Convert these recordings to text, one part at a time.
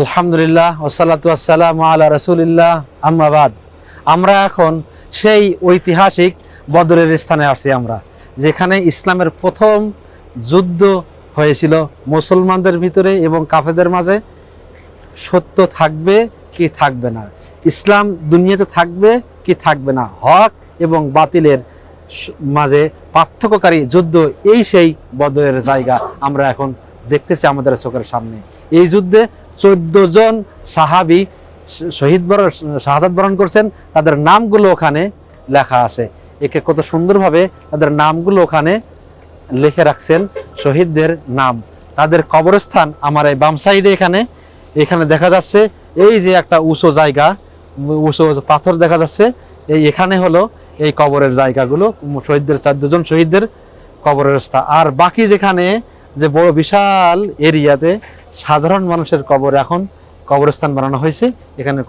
আলহামদুলিল্লাহ ওসালাতু আসসালাম আলা রসুলিল্লাহ আম্মাবাদ আমরা এখন সেই ঐতিহাসিক বদরের স্থানে আসছি আমরা, যেখানে ইসলামের প্রথম যুদ্ধ হয়েছিল মুসলমানদের ভিতরে এবং কাফেদের মাঝে। সত্য থাকবে কি থাকবে না? ইসলাম দুনিয়াতে থাকবে কি থাকবে না? হক এবং বাতিলের মাঝে পার্থক্যকারী যুদ্ধ, এই সেই বদরের জায়গা আমরা এখন দেখতেছি আমাদের চোখের সামনে। এই যুদ্ধে চোদ্দ জন সাহাবি শহীদ বরণ, শাহাদাত বরণ করছেন। তাদের নামগুলো ওখানে লেখা আছে। একে কত সুন্দরভাবে তাদের নামগুলো ওখানে লিখে রাখছেন, শহীদদের নাম। তাদের কবরস্থান আমার এই বাম সাইডে এখানে। এখানে দেখা যাচ্ছে এই যে একটা উঁচু জায়গা, উঁচু পাথর দেখা যাচ্ছে। এই এখানে হলো এই কবরের জায়গাগুলো। শহীদদের, চোদ্দ জন শহীদদের কবরের স্থান আর বাকি যেখানে যে বড় বিশাল এরিয়াতে সাধারণ মানুষের কবর এখন কবরস্থান বানানো হয়েছে। এখানে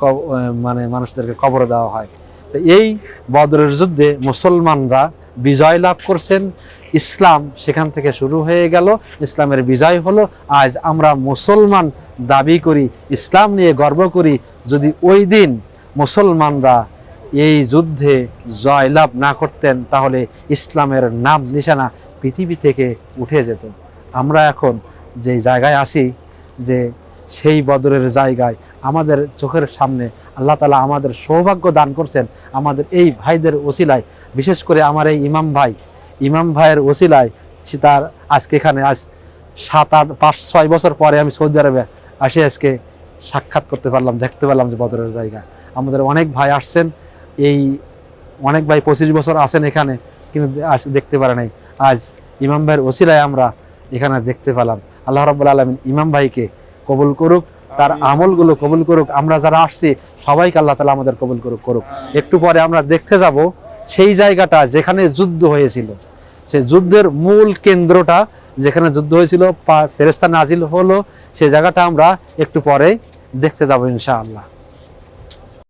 মানে মানুষদেরকে কবর দেওয়া হয়। তো এই বদরের যুদ্ধে মুসলমানরা বিজয় লাভ করছেন। ইসলাম সেখান থেকে শুরু হয়ে গেল। ইসলামের বিজয় হলো, আজ আমরা মুসলমান দাবি করি, ইসলাম নিয়ে গর্ব করি। যদি ওই দিন মুসলমানরা এই যুদ্ধে জয়লাভ না করতেন, তাহলে ইসলামের নাম নিশানা পৃথিবী থেকে উঠে যেত। আমরা এখন যে জায়গায় আছি, যে সেই বদরের জায়গায় আমাদের চোখের সামনে আল্লাহ তালা আমাদের সৌভাগ্য দান করছেন। আমাদের এই ভাইদের ওসিলায়, বিশেষ করে আমার এই ইমাম ভাই। ইমাম ভাইয়ের ওসিলায় তার আজকে এখানে আজ সাত আট, পাঁচ, ছয় বছর পরে আমি সৌদি আরবে আসে আজকে সাক্ষাৎ করতে পারলাম, দেখতে পারলাম যে বদরের জায়গা। আমাদের অনেক ভাই আসছেন, এই অনেক ভাই পঁচিশ বছর আছেন এখানে, কিন্তু আজ দেখতে পারে নাই। আজ ইমাম ভাইয়ের ওসিলায় আমরা এখানে দেখতে পেলাম। আল্লাহ রব্বুল আলমিন ইমাম ভাইকে কবুল করুক তার আমলগুলো কবুল করুক। আমরা যারা আসছি সবাইকে আল্লাহ তালা আমাদের কবুল করুক করুক। একটু পরে আমরা দেখতে যাব সেই জায়গাটা যেখানে যুদ্ধ হয়েছিল। সেই যুদ্ধের মূল কেন্দ্রটা যেখানে যুদ্ধ হয়েছিল ফেরেস্তা নাজিল হলো। সেই জায়গাটা আমরা একটু পরে দেখতে যাব ইনশাআল্লাহ।